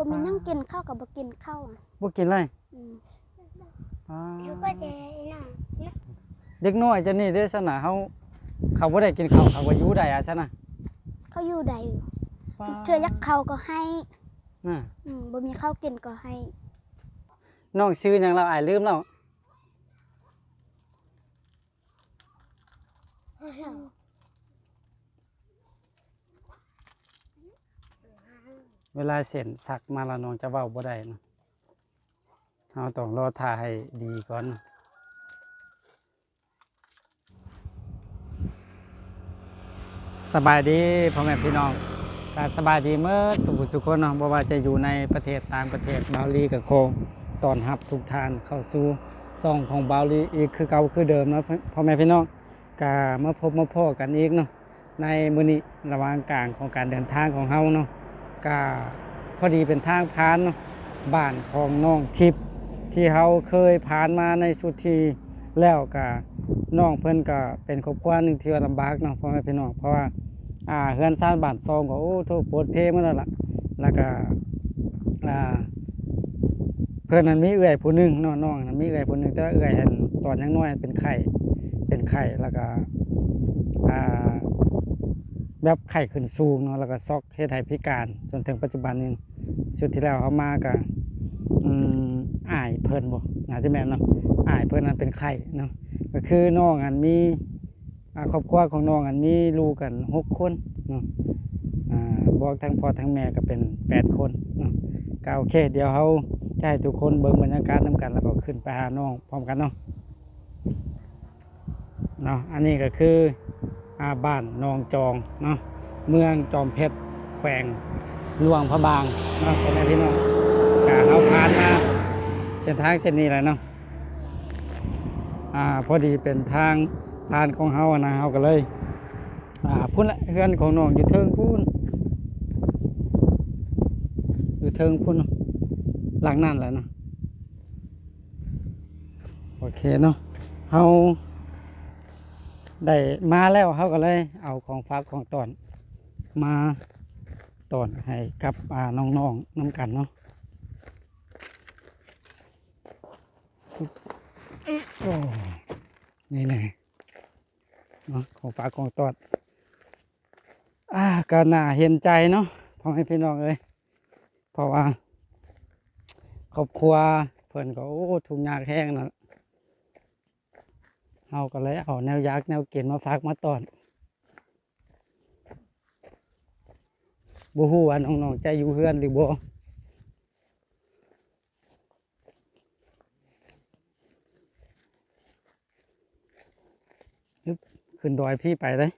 บ่มีหยังกินข้าวกับบ่กินข้าวบ่กินเลยอืมอ่าอยู่ก็เจน่ะเด็กน้อยจะนี่เด้อซะนะเฮาเขาบ่ได้กินข้าวเขาก็อยู่ได้อะซะนะเขาอยู่ใดอยู่เชื่อยักเขาก็ให้น่ะอืมบ่มีข้าวกินก็ให้น้องชื่อหยังเราอายลืมแล้ว เวลาเส้นสักมาล้วน้องจะเว้าบ่ได้นะเฮาต้องรอทาให้ดีก่อนสบายดีพ่อแม่พี่น้องก็สบายดีเมื่อสุขสุขคนเนาะบ่ว่าจะอยู่ในประเทศต่างประเทศบาลีกับโคงตอนรับทุกทานเข้าสู่ซ่องของบาลีอีกคือเก่าคือเดิมนะพ่อแม่พี่น้องก็มาพบมาพ้อกันอีกเนาะในมื้อนี้ระหว่างกลางของการเดินทางของเฮาเนาะ ก็พอดีเป็นทางผ่านบ้านของน้องทิพย์ที่เขาเคยผ่านมาในสุดทีแล้วก็น้องเพิ่นก็เป็นครอบครัวหนึ่งที่ว่าลำบากเนาะพ่อแม่พี่น้องเพราะว่าอ่าเฮือนซ่านบ้านซองก็โอ้โทษโปวดเพมาแล้วล่ะแล้วก็อ่าเพิ่นนั้นมีเอื้อยผู้หนึงเนาะน้องนั้นมีเอื้อยผู้หนึงแต่เอื้อยเหันตอนยังน้อยเป็นไข้เป็นไข้แล้วก็อ่า แบบไข้ขึ้นสูงเนาะแล้วก็ซอกเฮ็ดให้พิการ จนถึงปัจจุบันนี้สุดที่แล้วเขามาก็อืมอายเพิ่นบ่น่าจะแม่นเนาะอายเพิ่นนั้นเป็นไข้เนาะก็คือน้องอันมีครอบครัวของน้องอันมีลูกกันหกคนเนาะอ่าบอกทั้งพ่อทั้งแม่ก็เป็นแปดคนเนาะก็โอเค เดี๋ยวเขาจะให้ทุกคนเบิ่งบรรยากาศนํกันแล้วก็ขึ้นไปหาน้องพร้อมกันเนาะเนาะอันนี้ก็คือ บ้านนองจองเนาะเมืองจอมเพชรแขวงหลวงพระบางเนาะเป็นไงพี่น้องกาเขาผ่านมาเส้นทางเส้นนี้แหละเนาะอ่าพอดีเป็นทางผ่านของเฮานะเฮาก็เลยอ่าพุ่นละเฮือนของน้องอยู่เทิงพุ่นอยู่เทิงพุ่นหลังนั่นแหละเนาะโอเคเนาะเฮา ได้มาแล้วเขาก็เลยเอาของฝากของตอนมาตอนให้กับอ่าน้องๆน้ำกันเนาะโอ้นี่แน่เนาะของฝากของตอนอ่าก็น่าเห็นใจเนาะพ่อให้พี่น้องเลยเพราะว่าครอบครัวเพิ่นก็โอ้ทุกข์ยากแห้งนะ เฮาก็เลยเอาแนวยักษ์แนวเกณฑ์มาฝากมาตอนบ่ฮู้ว่าน้องๆจะอยู่เฮือนหรือบ่อึ๊บขึ้นดอยพี่ไปเลย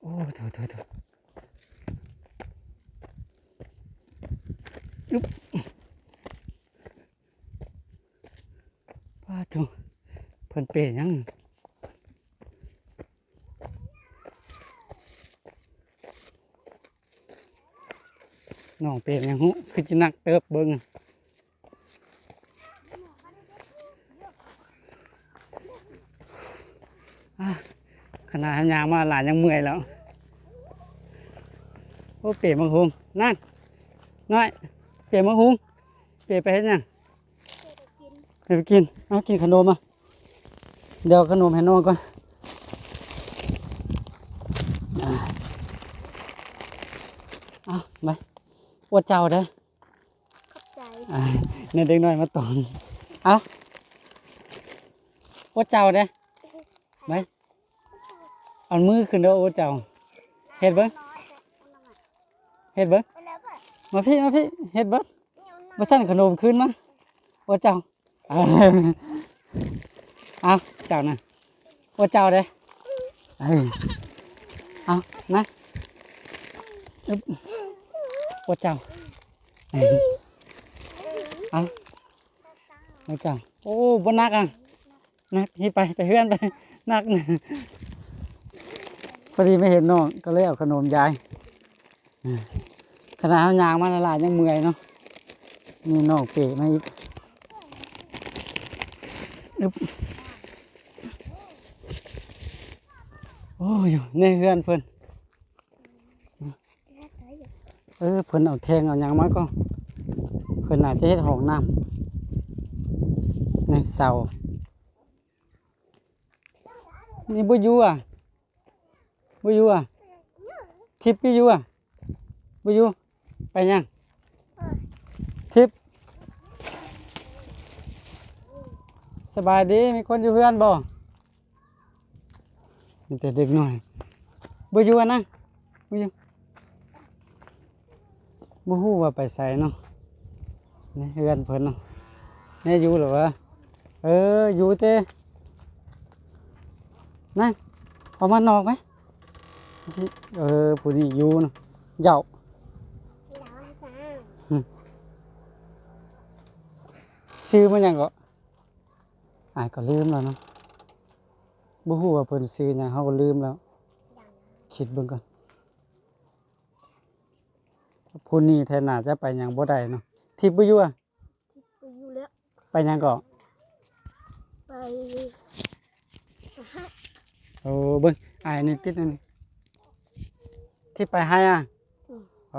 โอ้โถโถโถอึ๊บป้าโถเพิ่นเปรยังน้องเปรยังหุคือจะนักเติบเบิ่งขนาดทำยางมาหลานยังเมื่อยแล้ว โอ้เปรมังหุงนั่นน้อย เปรมังหุงเปรไปเฮ็ดหยัง ไปไปกิน เอากินขนมอะเดี๋ยวเอาขนมให้น้องก่อนอะเอาไปอวดเจ้าเด้อขอบใจอ่าเนี่ยเด็กน้อยมาตอน เอาโอ้เจ้าเด้ไหมเอามือขึ้นเด้อโอ้เจ้าเฮ็ดเบิ้งเฮ็ดเบิ้งมาพี่มาพี่เฮ็ดเบิ้งมาสั่นขนมขึ้นมาโอ้เจ้าเอา เอาเจ้าน่ะโอ้เจ้าเด้เอ้ยเอานะอึ๊บโอ้เจ้าเอ้ยเอาไม่จังโอ้บนนักอะนักนี่ไปไปเพื่อนไปนักนะพอดีไม่เห็นน้องก็เลยเอาขนมยายขนาดเขายางมาละลายยังเมื่อยเนาะนี่น้องเป๋มาอีก อึ๊บโอ้ยในเพื่อนเพื่นเออเพิ่นเอาแทงเอาหยังมาก็เพิ่นอาจจะเฮ็ดห้องน้ำนี่เสานี่บ่อยู่อะบ่อยู่อะทิพย์บ่อยู่อะบ่อยู่ไปยังทิพย์ สบายดีมีคนอยู่เพื่อนบ่มีแต่เด็กน้อยบ่อยู่อะนะบ่อยู่บ่ฮู้ว่าไปไสเนาะนี่เฮือนเพิ่นเนาะแม่อยู่เหรอวะเอออยู่เต้นั่นเอามานอกไหมเออผู้นี้อยู่เนาะเหยาซื้อมันหยังก็ อายก็ลืมแล้วเนาะบ่ฮู้ว่าเพิ่นซื้อหยังเฮาก็ลืมแล้ว คิดเบิ่งก่อนผู้นี้แทนน่าจะไปหยังบ่ได้เนาะทิพย์บ่อยู่อะไปอยู่แล้วไปหยังก็ไปโอ้เบิ่งอ้ายนี่ติดอันนี้ที่ไปให้อะเอ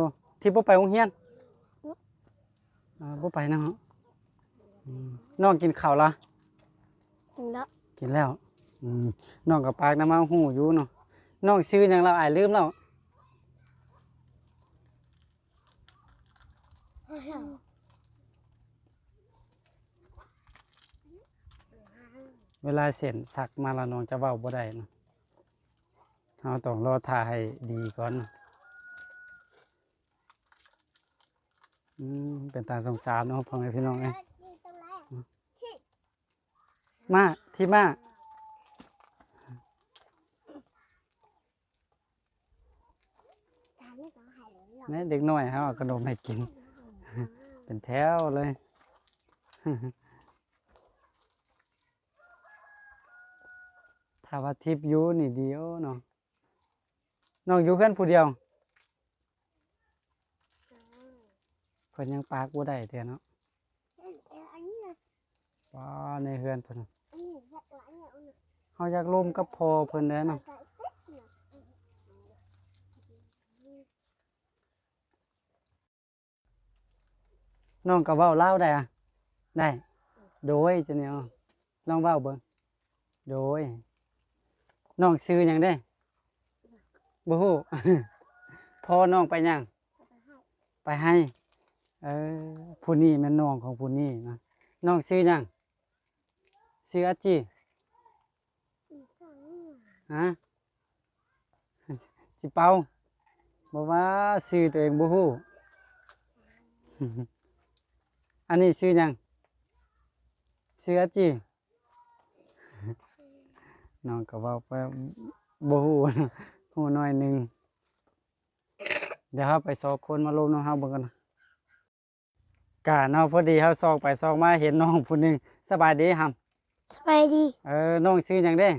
อที่บ่ไปโรงเรียนอ่าบ่ไปนะฮะอืมน้องกินข้าวละ ถึงแล้วกินแล้วอืมน้องกับปากน้ำมาหูอยู่เนาะน้องซื้อหยังแล้วอ้ายลืมแล้วเวลาเส้นสักมาล้วน้องจะเว้าบ่ได้เนาะเราต้องรอท่าให้ดีก่อนเนาะอืมเป็นตาสงสารเนาะพ่อแม่พี่น้องเอ้ย มาที่มาเนี่ยเด็กน้อยเขาเอาขนมให้กิน เป็นแถวเลยถ้าว่าทิพย์อยู่นี่เดียวเนาะน้องอยู่เพื่อนผู้เดียวเพิ่นยังปากบ่ได้เท่าเนาะว้าในเฮือนเพิ่นน่ะ เฮาอยากร่วมกับพอเพิ่นแล้วเนาะน้องก็เว้าเล่าได้อะได้ โดยจะเนี่ยลองเว้าเบิ่งโดยน้องซื้อหยังได้บ่ฮู้ พ่อน้องไปหยังไปให้ เออผู้นี้แม่นน้องของผู้นี้นะน้องซื้อหยังซื้ออาจี ฮะสิเป่าบอกว่าซื้อตัวเองบ่ฮู้อันนี้ซื้อหยังซื้ออาจีน้องก็เว้าไปบ่ฮู้นะฮู้น้อยหนึงเดี๋ยวเราไปสอบคนมาลงน้องเฮาเบิ่งกันนะกะเนาะพอดีเฮาซอกไปซอกมาเห็นน้องผู้หนึงสบายดีครับสบายดี เออ น้องซื้อหยังเด้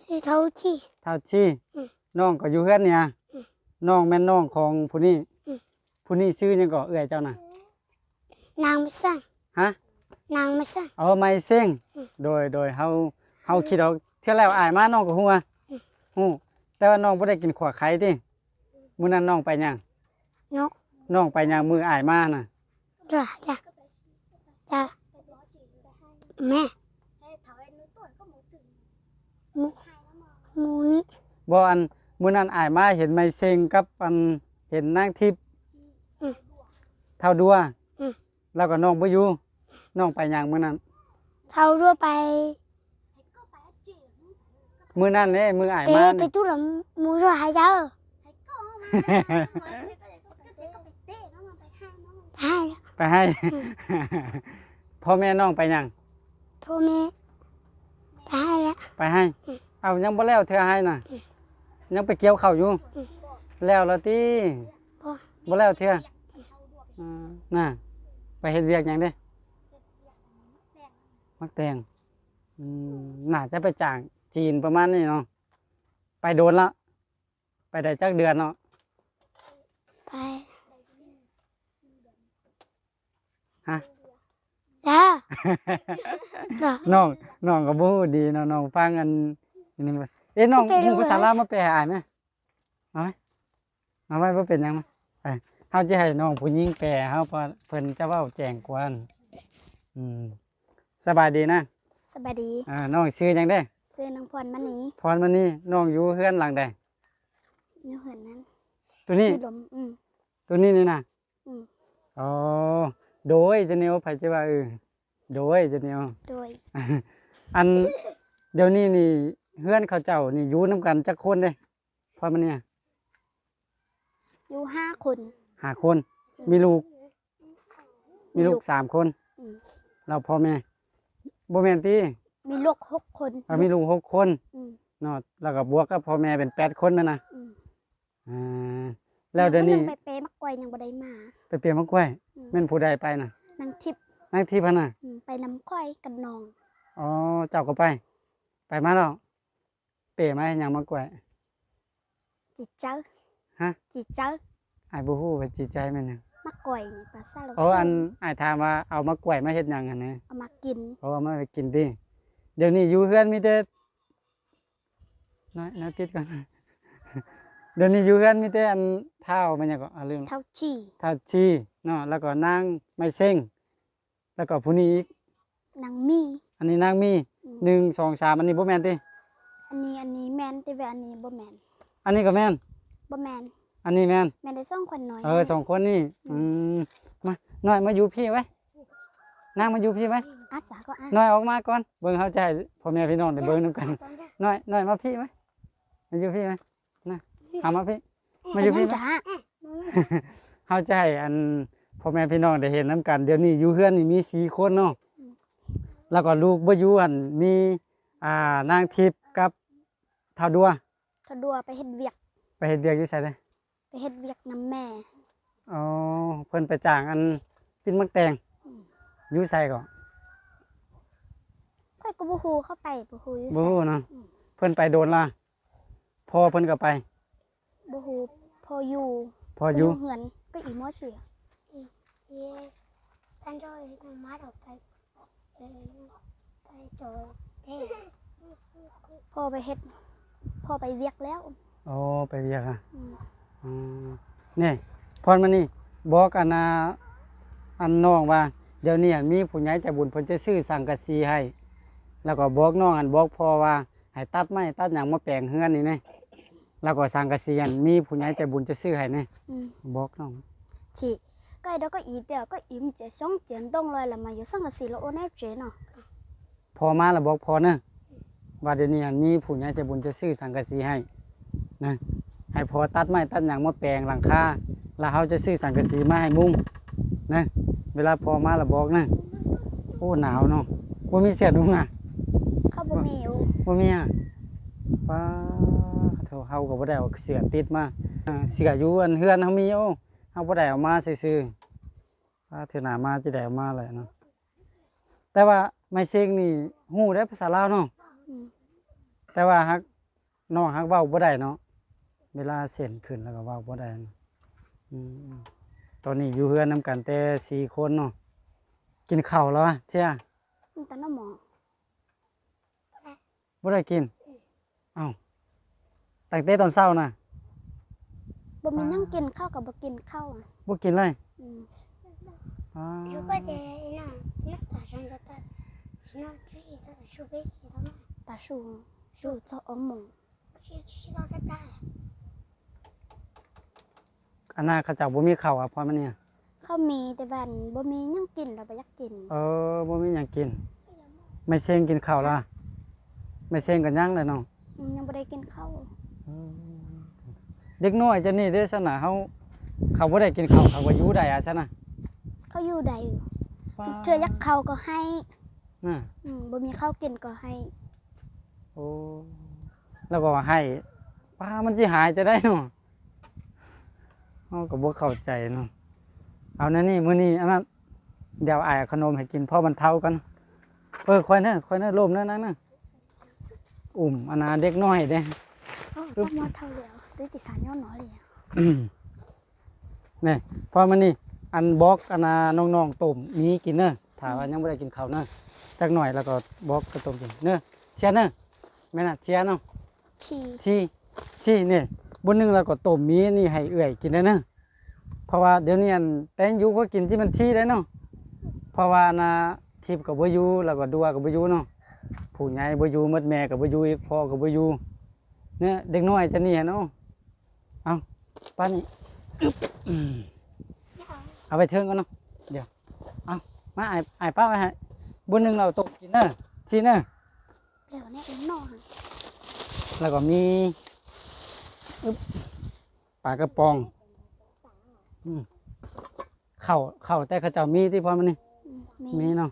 ซื้อเท่าที่เท่าที่อืมน้องก็อยู่เฮือนเนี่ยอืมน้องแม่นน้องของผู้นี้อืม ผู้นี้ซื้อหยังก็เอื้อยเจ้าน่ะนางมาสั่งฮะ นางมาสั่ง เอาไม้เส้งอืมโดยโดยเฮาเฮาคิดเอาเที่ยวแล้วอายมาน้องก็ฮู้อะฮู้แต่ว่าน้องบ่ได้กินขวาไข่ติมื้อนั้นน้องไปหยังนกน้องไปหยังมื้ออายมาน่ะจ้าจ้าจ้าแม่หมูห มูนี่บ่อันมื้อนั้นอายมาเห็นไม้เส้งกับอันเห็นนางทิพย์อืมเท่าดัวอืมแล้วก็น้องบ่อยู่น้องไปหยังมื้อนั้นเท่าด้วยไปมื้อนั้นเด้มื้ออายไปมาไปนี่ตู้หลังหมูด้วยหายเจ้าไปให้แล้วไปให้พ่อแม่น้องไปหยังพ่อแม่ไปให้แล้วไปให้ เอายังบ่แล้วเธอให้น่ะ ยังไปเกี่ยวข้าวอยู่ แล้วแล้วติพ่อบ่แล้วเธออ่าน่ะ ไปเฮ็ดเวียกหยังเด้มักแตงอืมน่าจะไปจ้างจีนประมาณนี้เนาะ ไปโดนละ ไปได้จักเดือนเนาะ ไปฮะจ้าจ้าน้องน้องก็บ่ฮู้ดีเนาะน้องฟังอัน นี่นึงไปเอ๊ะน้องไปรู้ฮู้ภาษาแล้วลาวมาแปลให้อายไหมเอาไหมเอาไว้บ่เป็นหยังมาไปเฮาจะให้น้องผู้หญิงแปลเฮาเพราะเพิ่นจะเว้าแจ้งกวนอืมสบายดีนะสบายดีอ่าน้องชื่อหยังเด้ซื้อนางพรมณีพรมานี่น้องอยู่เฮือนหลังใดอยู่เหินนั้นตัวนี้ที่ลมอืม ตัวนี้นี่นะอืม อ๋อ โดยจะแนวไผจะว่าเออโดยจะแนวโดยอัน เดี๋ยวนี้นี่ เฮือนเขาเจ้านี่อยู่นํกันจักคนเด้พรมาเนี่ยอยู่ห้าคน หาคน มีลูก มีลูกสามคน อืม เราพ่อแม่บ่แม่นติมีลูกหกคน เรามีลูกหกคนอืม เนาะแล้วก็บวกกับพ่อแม่เป็นแปดคนนั่นนะอืมอ่าแล้วเดี๋ยวนี้งไปเปมักกวยยังบ่ได้มาไปเปลี่ยนมะกล้วยอืมแม่นผู้ใดไปน่ะนางทิพย์นั่งที่พะน่ะอืมไปนำก้อยกับน้องอ๋อเจ้าก็ไป ไปมาแล้ว เปย์มาให้หยังมะกล้วย จิเจ้าฮะ จิเจ้าอ้ายบ่ฮู้ว่าจิตใจแม่นหยังมักกวยนี่ภาษาเราโอ้อันอ้ายถามว่าเอามะกล้วยมาเฮ็ดหยังหั่นนะเอามากินโอ้เอามาไปกินติเดี๋ยวนี้อยู่เฮือนมีแต่น้อยน้อยปิดก่อน เดี๋ยวนี้อยู่เฮือนมีแต่อันเท้ามันหยังก็อ่าลืมเท่าชีท้าชีเนาะแล้วก็นางไม่เซ็งแล้วก็ผู้นี้อีกนางมีอันนี้นางมีอืมหนึ่งสองสามอันนี้บ่แม่นติ อันนี้อันนี้แมนแต่ว่าอันนี้บ่แมนอันนี้ก็แม่น บ่แมนอันนี้แม่น แมนได้สองคนน้อยเออสองคนนี่อืมมาหน่อยมาอยู่พี่ไว้นางมาอยู่พี่ไว้อาจารย์ก็อะหน่อยออกมาก่อนเบิ่งเข้าใจพ่อแม่พี่น้องได้เบิ่งนํกันหน่อยหน่อยมาพี่ไว้มาอยู่พี่ไว้นะเอามาพี่ มาอยู่พี่จ้าไว้เข้าใจอันพ่อแม่พี่น้องได้เห็นนํกัน เดี๋ยวนี้อยู่เฮือนนี่มีสี่คนเนาะแล้วก็ลูกบ่อยู่หั่นมีอ่านางทิพย์กับ เทาดัวทาดัวไปเห็ดเวียก ไปเห็ดเวียกอยู่ใส่เลยไปเห็ดเวียกน้ำแม่อ๋อเพิ่นไปจ้างอันปิ้นมักแตงอยู่ใส่ก็ค่อยก็บ่ฮู้เข้าไปบูฮู้อยู่บ่ไสฮูเนาะเพิ่นไปโดนละพอเพิ่นก็ไป บ่ฮู้พออยู่พอไปอยู่เหมือนก็อีหมอเสียเย่ท่านเจ้าเอกมาดออกไปไปโจอเท่ พอไปเห็ด พอไปเวียกแล้วโอ้ไปเวียกอะอืมอืมนี่พรมานี่บอกอันน่ะอันน้องว่า เดี๋ยวนี้มีผู้ใหญ่ใจบุญเพิ่นจะซื้อสังกะสีให้ แล้วก็บอกน้องอันบอกพ่อว่าให้ตัดไม้ตัดหยังมาแปลงเฮือนนี่แน่แล้วก็สังกะสีอันมีผู้ใหญ่ใจบุญจะซื้อให้แน่อืมบอกน้อง chị cái đó có ý tưởng có ý mình sẽ sống chuyển đông rồi là mà yếu sang là xì là ôn ép chế nào พอมาแล้วบอกพอเนอะ ว่าเดี๋ยวนี้อันมีผู้ใหญ่ใจบุญจะซื้อสังกะสีให้นะให้พอตัดไม้ตัดหยังมาแปลงหลังคาแล้วเขาจะซื้อสังกะสีมาให้มุงนะเวลาพอมาแล้วบอกนะโอ้หนาวเนาะว่ามีเสียดุงอะ không bao nhiêu ว่ามีอะป้าเท่าเฮาก็บ่ได้เอาเสือติดมาอ่าเสืออยู่อันเฮือนเฮามีโอ้เฮาบ่ได้เอามาซื่อๆป้าเถือหน้ามาจะได้เอามาแหละเนาะแต่ว่าไม่เซ็งนี่ฮู้ได้ภาษาลาวเนาะ ừ. แต่ว่าฮักน้องฮักเว้าบ่ได้เนาะเวลาเส้นขึ้นแล้วก็เว้าบ่ได้นะตอนนี้อยู่เฮือนนำกันแต่สี่คนเนาะกินข้าวแล้ววะเที่ยมัตอนน้ำหมอบ่ได้กินเอ้าตั้งแต่ตอนเช้าน่ะบ่มีนั่งกินข้าวกับบ่กินข้าวบ่กินเลยอืมอ๋อ Juba de ina, ina ta shanga ta, shina tu ita da shube ita na ตาชู sù cho ống mỏng 시 시다 됐다. อันน่ะเขาเจ้าบ่มีข้าวอ่ะพอมันเนี่ย không mì thì bạn bố mình nhăng kiên là phải dắt kiên เออบ่มีหยังกิน ไม่เซ็งกินข้าวละไม่เซ็งกันยังเลยเนาะ ừ, nhưng bố đây kiên khao เด็กน้อยจะนี่เด้อซะนะเฮาเขาบ่ได้กินข้าวเขาก็อยู่ได้อะซะนะ khao yêu đầy chưa dắt khao có hay น่ะ ừ, bố mình khao kiên có hay โอ้แล้วก็ให้ป้ามันสิหายจะได้เนาะเฮาก็บ่เข้าใจเนาะเอานั่นนี่มื้อนี้อันนั้นเดี๋ยวอายเอาขนมให้กินเพราะมันเท่ากันเออค่อยนะค่อยนะร่มนะนั่นนะอุ่มอันนาเด็กน้อยเด้ Ồ, chắc mua thâu liệu tôi chỉ sản nhau nó liền นี่พอมันนี่อันบล็อกอันนาน้องๆต้มมีกินเนอะถามว่ายังไม่ได้กินข้าวเนอะจักหน่อยแล้วก็บล็อกก็ต้มกินเนอะเชียร์เนอะ แม่น่ะเชียร์เนาะ chi ชีชีนี่บนหนึงเราก็ต้มมีนี่ให้เอื้อยกินได้เนอะเพราะว่าเดี๋ยวนี้อันแตงอยู่ก็กินที่มันที่ได้เนาะเพราะว่านะทิพย์ก็บ่อยู่แล้วก็ดัวก็บ่อยู่เนาะผู้ใหญ่บ่อยู่หมดแม่ก็บ่อยู่อีกพ่อก็บ่อยู่เนี่ยเด็กน้อยจะนี่เนาะเอาป้านี่อึ๊บอืมไม่เอาเอาไปเทิงก่อนเนาะเดี๋ยวเอามาไอ้ไอ้ป้าไว้ให้บนหนึงเราต้มกินเนอะที่เนอะ เดี๋ยวเนี่ยเอ็นนอนแล้วก็มีอึ๊บปลากระป๋องอืมข้าวข้าวแต่เข้าวเจ้ามีที่พอมันนี่อืมมีมีเนาะ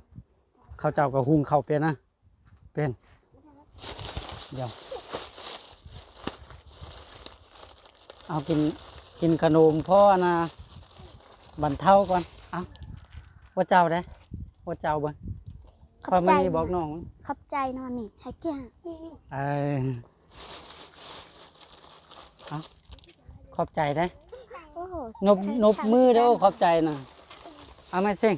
ข้าวเจ้าก็หุงข้าวเป็นนะเป็นเดี๋ยวเอากินกินขนมพ่อนะบรรเทาก่อนเอาว่าเจ้าได้ว่าเจ้าบ่ ขพออบมัใจนนี่บอกนะน้องขอบใจนะมามีให้เกี้ยงนี่นี่เออเอาขอบใจได้โอ้โหนบนบมือเด้อขอบใจนะเอาไม่เซ็ง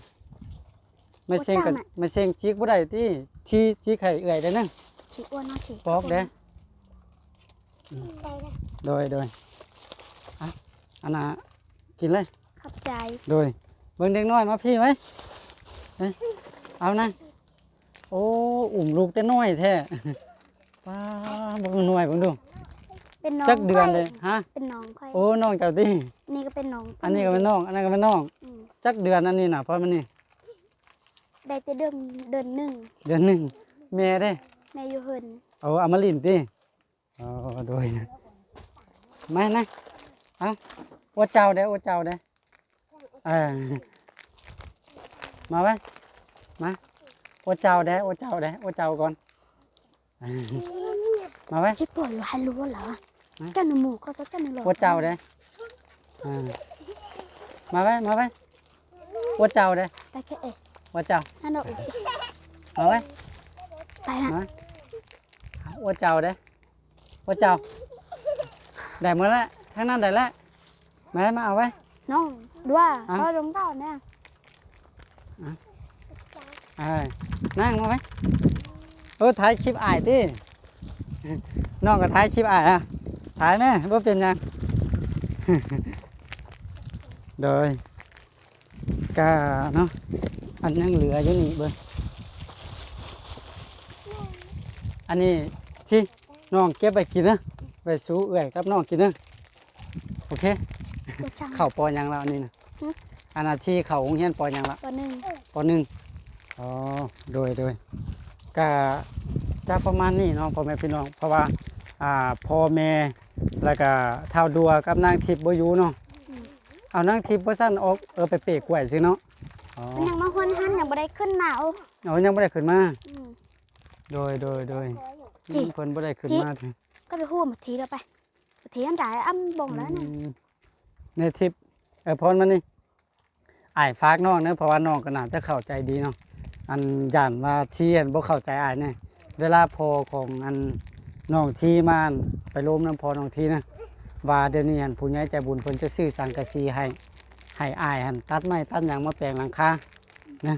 ไม่เซ็งกับไม่เซ็งจิกบ่ได้ที่ที่จิกให้เอื่อยได้นั่งชีอ้วนเนาะชีบอกเด้อใจนะโดยโดยอะอันน่ะกินเลย ขอบใจ โดยเบิ่งเด็กน้อยมาพี่ไหมเอ้ยเอานะ โอ้อุ่มลูกแต่น้อยแท้ป้าเบิ่งหน่วยเบิ่งดูเป็นน้องจักเดือนค่เลยฮะเป็นน้องค่อยโอ้น้องเจ้าตินี่ก็เป็นน้องอันนี้ก็เป็นน้องอันนั้นก็เป็นน้องอืมจักเดือนอันนี้น่ะเพราะมันนี่ได้แต่เดือนเดือนหนึ่งเดือนหนึ่งแม่เด้แม่อยู่เฮินเอาอมรินทร์ติอ๋อโดยนะมานะเอาว่าเจ้าเด้อว่าเจ้าเด้อเออมาไว้มา ว่าเจ้าเด้อว่าเจ้าเด้อว่าเจ้าก่อนเออมาไว้ชิปวดอยู่ฮัลโหลเหรอฮะเจ้าหนูหมูเขาจะเจ้าหนูหลอว่าเจ้าเด้อเออมาไว้ มาไว้ว่าเจ้าเด้อไปแค่เอ๊ะว่าเจ้า นั่นเรามาไว้ ไปนะมาว่าเจ้าเด้อว่าเจ้าได้หมดแล้วทั้งนั้นได้แล้วมาแล้วมาเอาไว้ น้องดูว่าอะเราลงเต้าเนี่ยเออ นั่งมาไหมเออถ่ายคลิปอ่ายติน้องก็ถ่ายคลิปอ่ายอะถ่ายแม่ว่าเป็นหยังโดยกาเนาะอันยังเหลืออยู่นี่เบิ่งอันนี้ที่น้องเก็บไปกินนะไปสู้เอื่อยกับน้องกินนะโอเคตัวจังเข่าปอยังแล้วอันนี้นะหึอันนาที่เข่าองเฮียนปอยังแล้วตัวหนึ่งปหนึ่ง อ๋อ โดยโดยก็จะประมาณนี้เนาะพ่อแม่พี่น้อง เพราะว่าอ่าพ่อแม่แล้วก็เท่าดัวกับนางทิพย์บ่อยู่เนาะ เอานางทิพย์บ่สั้นออกเออไปเปรกกล้วยซิเนาะ อ๋อมันยังมาหวนหันยังบ่ได้ขึ้นมาโอ้เอายังบ่ได้ขึ้นมา อืม โดยโดยโดยจิ เพิ่นบ่ได้ขึ้นจิมาถึงก็ไปพูดมาทีแล้วไปมาทีอันใดอ้ำบ่งแล้วนะอืมในทิพย์เออพรมานี่อ้ายฝากน้องเนอะเพราะว่าน้องก็น่าจะเข้าใจดีเนาะ อันย่านว่าที่อันบ่เข้าใจอ้ายเนี่ยเวลาพอของอันน้องที่มาอันไปล้มน้ำพอน้องที่นะว่าเดี๋ยวนี้อันผู้ใหญ่ใจบุญเพิ่นจะซื้อสังกะสีให้ให้อ้ายหันตัดไม้ตัดหยังมาแปลงหลังคานะ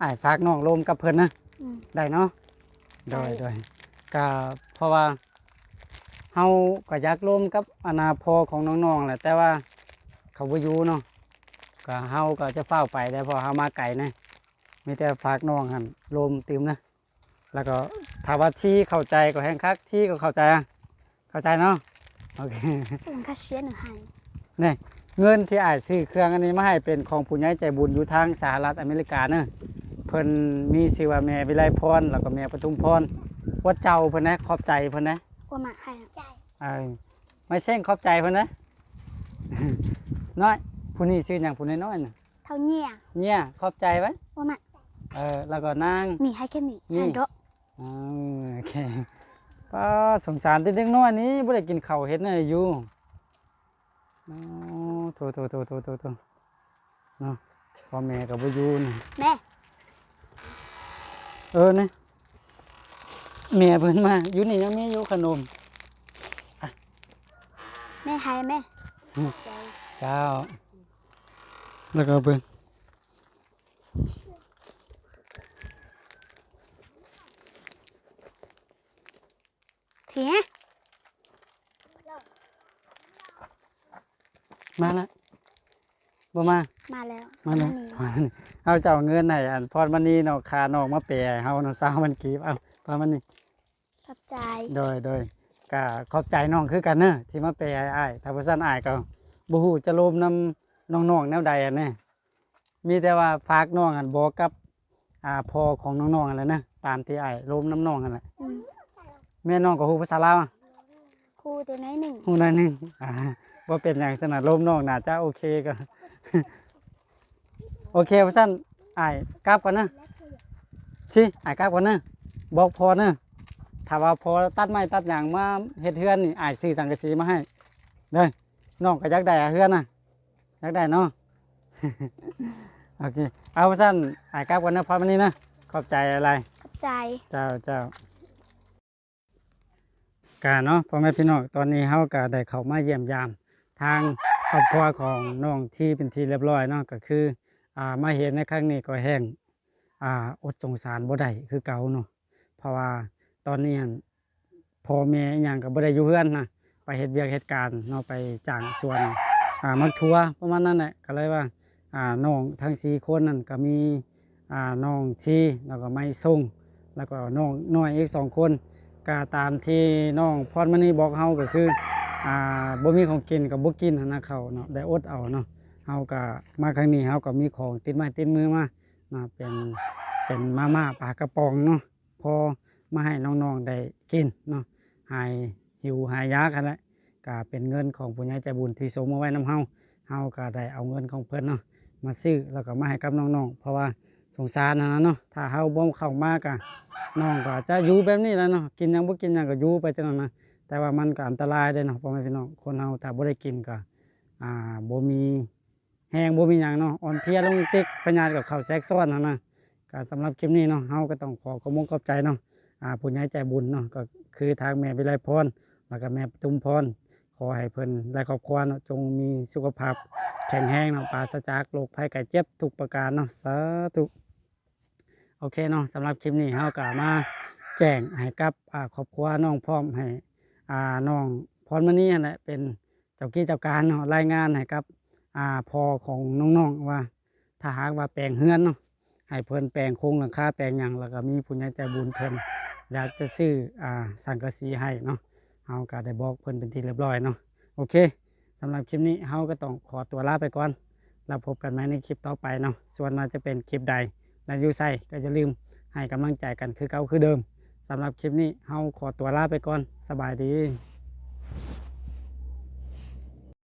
อ้ายฝากน้องล้มกับเพิ่นนะอืม ได้เนาะโดยโดยก็เพราะว่าเฮาก็อยากล้มกับอนาพอของน้องๆแหละแต่ว่าเขาบ่อยู่เนาะก็เฮาก็จะเฝ้าวไปได้เพอเฮามาไกลนะ มีแต่ฝากน้องหันลมติมนะ แล้วก็ถามว่าที่เข้าใจก็แห้งคักที่ก็เข้าใจอะเข้าใจเนาะโอเคมันค่าเชียร์หนึ่งให้นี่เงินที่อาจซื้อเครื่องอันนี้มาให้เป็นของผู้ใหญ่ใจบุญอยู่ทางสหรัฐอเมริกาเนอะเพิ่นมีชื่อว่าแม่วิไลพรแล้วก็แม่ปทุมพรว่าเจ้าเพิ่นนะขอบใจเพิ่นนะว่ามาให้อะใจเออไม่เส้งขอบใจเพิ่นนะน้อยผู้นี้ชื่อหยังผู้น้อยๆน่ะเท่าเนี้ยเนี่ยขอบใจไว้ว่ามา เออแล้วก็นางมีให้แค่มีนี่ให้เดอะอ๋อโอเคป้าสงสารแต่เด็กน้อยนี้บ่ได้กินข้าวเฮ็ดนั่นอยู่อ๋อโถโถโถโถโถโถเนาะพ่อแม่ก็บ่อยู่นี่แม่เออนี่แม่เพิ่นมาอยู่นี่ยังมีอยู่ขนม แม่ให้แม่ เจ้า แล้วก็เบิ่ง มาแล้วบ่มา มาแล้วมาแล้วเอาเจ้าเงินไหนอะพอมันนี่นอะคานอกมาเปยเอาเนาะสาวมันกีบเอาพอมันนี่ขอบใจ โดยโดยก็ขอบใจน้องคือกันเนอะที่มาเปยอ้ายถ้าบ่ซั่นอ้ายก็บูฮูจะโลมนำน้องๆแนวใดอะแน่มีแต่ว่าฝากน้องอันบอกกับอ่าพอของน้องๆอันแหลนะตามที่อ้ายโลมน้ำน้องอันแหละ แม่น้องก็ฮู้ภาษาลาวอะครูแต่น้อยหนึ่งฮู้หน่อยหนึงอ่าบ่เป็นหยังสนะโลมน้องน่าจะโอเคก็ โอเคว่าซั่นอ้ายกลับก่อนนะชิอายกลับก่อนเนอะบอกพอเนอะถ้าว่าพอตัดไม้ตัดหยางมาเฮ็ดเฮือนนี่อายซื้อสังกะสีมาให้เด้อน้องก็อยากได้อะเฮือนน่ะอยากได้เนาะ โอเค เอาสั้นอายกลับก่อนนะพอมันนี้นะขอบใจอะไร ขอบใจ เจ้าเจ้า กาเนาะพ่อแม่พี่น้องตอนนี้เฮาก็ได้เข้ามาเยี่ยมยาม ทางครอบครัวของน้องที่เป็นที่เรียบร้อยเนาะก็คืออ่ามาเห็นในครั้งนี้ก็แห้งอ่าอดสงสารบ่ได้คือเก่าเนาะเพราะว่าตอนนี้พ่อแม่อิหยังก็บ่ได้อยู่เฮือนนะไปเฮ็ดเวียกเฮ็ดการเนาะไปจ้างสวนอ่ามักทัวประมาณนั้นแหละก็เลยว่าอ่าน้องทั้งสี่คนนั่นก็มีอ่าน้องชีแล้วก็ไม่ส่งแล้วก็น้องน้อยอีกสองคน ก็ตามที่น้องพรมณีบอกเฮาก็คืออ่าบ่มีของกินกับบ่กินหั้นนะเขาเนาะได้อดเอาเนาะเฮาก็มาครั้งนี้เฮาก็มีของติดไม้ติดมือมาเนาเป็นเป็นมาม่าปลากระป๋องเนาะพอมาให้น้องๆได้กินเนาะหายหิวหายยากันแหละก็เป็นเงินของผู้ใหญ่ใจบุญที่ส่งมาไว้นํเฮาเฮาก็ได้เอาเงินของเพิ่นเนาะมาซื้อแล้วก็มาให้กับน้องๆเพราะว่า สงสารนะเนาะถ้าเฮาบ่เข้ามากะน้องก็จะอยู่แบบนี้แหล้วเนาะกินหยังบ่กินหยังก็อยู่ไปจังนั้นนะแต่ว่ามันก็อันตรายเด้เนาะพ่อแม่พี่น้องคนเฮาถ้าบ่ได้กินก็อ่าบ่มีแห้งบ่มีหยังเนาะอ่อนเพลียลงติ๊กพญาติกับข้าวแทรกซ้อนนะนะก็สำหรับคลิปนี้เนาะเฮาก็ต้องขอขอบคุณขอบใจเนาะอ่าผู้ใหญ่ใจบุญเนาะก็คือทางแม่วิไลพรแล้วก็แม่ปทุมพรขอให้เพิ่นและครอบครัวเนาะจงมีสุขภาพแข็งแรงเนาะปราศจากโรคภัยไข้เจ็บทุกประการเนาะสาธุ โอเคเนาะสำหรับคลิปนี้เฮาก็มาแจ้งให้กับอ่าครอบครัวน้องพร้อมให้อ่าน้องพรมณีนั่นแหละเป็นเจ้ากี้เจ้าการเนาะรายงานให้กับอ่าพอของน้องๆว่า ถ้าหากว่าแปลงเฮือนเนาะให้เพิ่นแปลงโครงหลังคาแปลงหยังแล้วก็มีผู้ใหญ่ใจบุญเพิ่นอยากจะซื้ออ่าสังกะสีให้เนาะเฮาก็ได้บอกเพิ่นเป็นที่เรียบร้อยเนาะโอเคสำหรับคลิปนี้เฮาก็ต้องขอตัวลาไปก่อนแล้วพบกันใหม่ในคลิปต่อไปเนาะส่วนมาจะเป็นคลิปใด และยูไซก็จะลืมให้กำลังใจกันคือเก่าคือเดิมสำหรับคลิปนี้เฮาขอตัวลาไปก่อนสบายดี